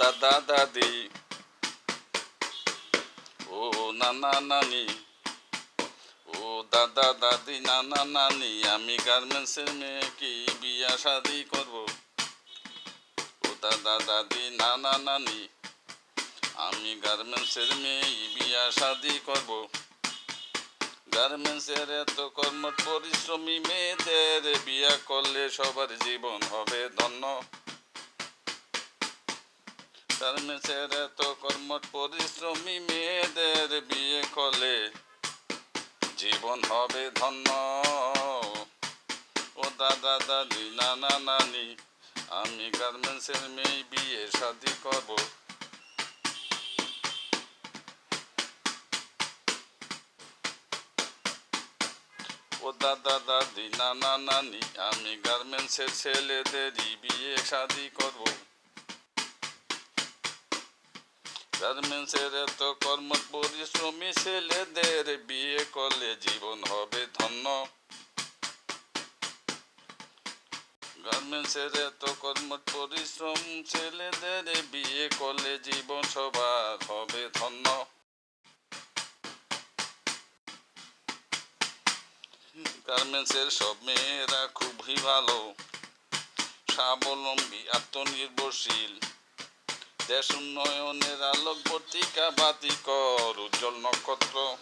দাদা দাদি ও নানা নানি ও দাদা দাদি নানা নানি আমি গার্মেন্টসের মেয়ে কি বিয়া শাদি করব? ও দাদা দাদি নানা নানি আমি গার্মেন্টসের মেয়ে বিয়া শাদি করব। গার্মেন্টসের এত কর্মঠ পরিশ্রমী মেয়েদের বিয়া করলে সবার জীবন হবে ধন্য। গার্মেন্টসের এত কর্মঠ পরিশ্রমী মেয়েদের বিয়ে করলে জীবন হবে ধন্য। ও দাদা, দাদি, নানা, নানি, আমি গার্মেন্টসের মেয়ে, বিয়ে, শাদি করব। ও দাদা, দাদি, নানা, নানি, আমি গার্মেন্টসের ছেলেদেরই বিয়ে, শাদি করব। গার্মেন্টসের এত কর্ম পরিশ্রমী ছেলেদের বিয়ে করলে জীবন হবে ধন্য। গার্মেন্টসের এত কর্ম পরিশ্রম, ছেলেদের বিয়ে করলে জীবন সবার হবে ধন্য। গার্মেন্টসের সব মেয়েরা খুবই ভালো, স্বাবলম্বী, আত্মনির্ভরশীল। দেশ উন্নয়নের আলোক পত্রিকা বাতি কর, উজ্জ্বল নক্ষত্র।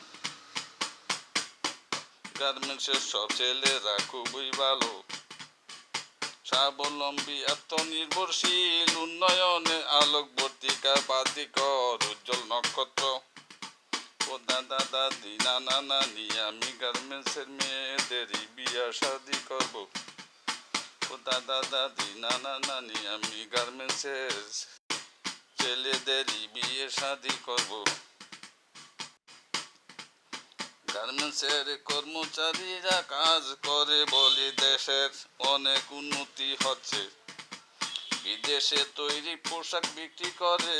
গার্মেন্টসের সব ছেলেরা খুবই ভালো। স্বাবলম্বী, আত্মনির্ভরশীল, উন্নয়নে আলোক পত্রিকা বাতি কর, উজ্জ্বল নক্ষত্র। ও দাদা, দাদি, নানা, নানি, আমি গার্মেন্টসের মেয়েদেরই বিয়া শাদি করব। ও দাদা, দাদি, নানা, নানি, আমি গার্মেন্টসের ছেলেদেরই বিয়ে শাদি করব। গার্মেন্টসের কর্মচারীরা কাজ করে বলে, দেশের অনেক উন্নতি হচ্ছে। বিদেশে তৈরি পোশাক বিক্রি করে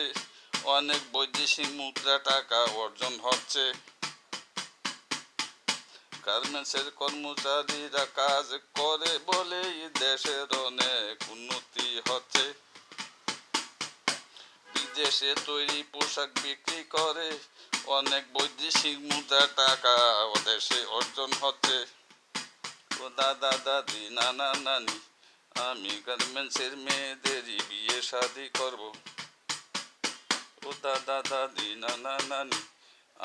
অনেক বৈদেশিক মুদ্রা টাকা অর্জন হচ্ছে। গার্মেন্টসের কর্মচারীরা কাজ করে বলেই দেশের অনেক উন্নতি হচ্ছে। বিদেশে তৈরি পোশাক বিক্রি করে। অনেক বৈদেশিক মুদ্রা টাকা দেশে অর্জন হচ্ছে। ও দাদা, দাদি, নানা, নানি, আমি গার্মেন্টসের মেয়েদেরই বিয়ে শাদি করব। ও দাদা, দাদি, নানা, নানি,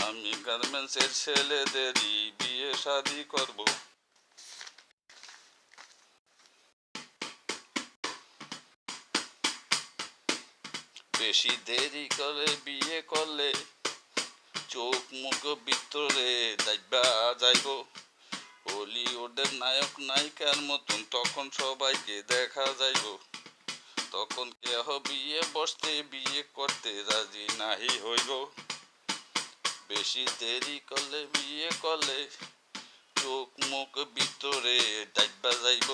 আমি গার্মেন্টসের ছেলেদেরই বিয়ে শাদি করব। বেশি দেরি করে বিয়ে করলে চোখ মুখ ভিতরে দাইবা যাইব। হলিউডের নায়ক নায়িকার মতন তখন সবাইকে দেখা যাইব। তখন কেহ বিয়ে বসতে বিয়ে করতে রাজি নাহি হইব। বেশি দেরি করলে বিয়ে করলে চোখ মুখ ভিতরে ডাইবা যাইব।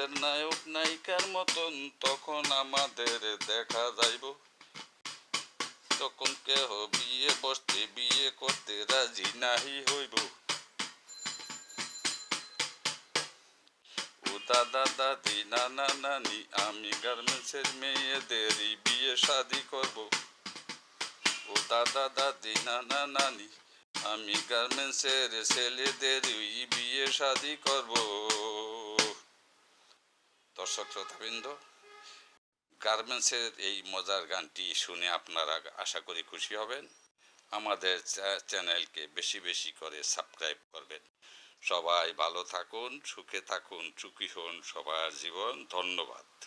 হলিউডের নায়ক নায়িকার মতন তখন আমাদের দেখা যাইব। তখন কেহ বিয়ে বসতে বিয়ে করতে রাজি নাহি হইব। ও দাদা, দাদি, নানা, নানি, আমি গার্মেন্টসের মেয়েদেরই বিয়ে শাদি করব। ও দাদা, দাদি, নানা, নানি, আমি গার্মেন্টসের ছেলেদেরই বিয়ে শাদি করব। দর্শক শ্রোতাবৃন্দ গার্মেন্টসের এই মজার গানটি শুনে আপনারা আশা করি খুশি হবেন। আমাদের চ্যা- চ্যানেলকে বেশি বেশি করে সাবস্ক্রাইব করবেন। সবাই ভালো থাকুন, সুখে থাকুন, সুখী হন। সবার জীবন ধন্যবাদ।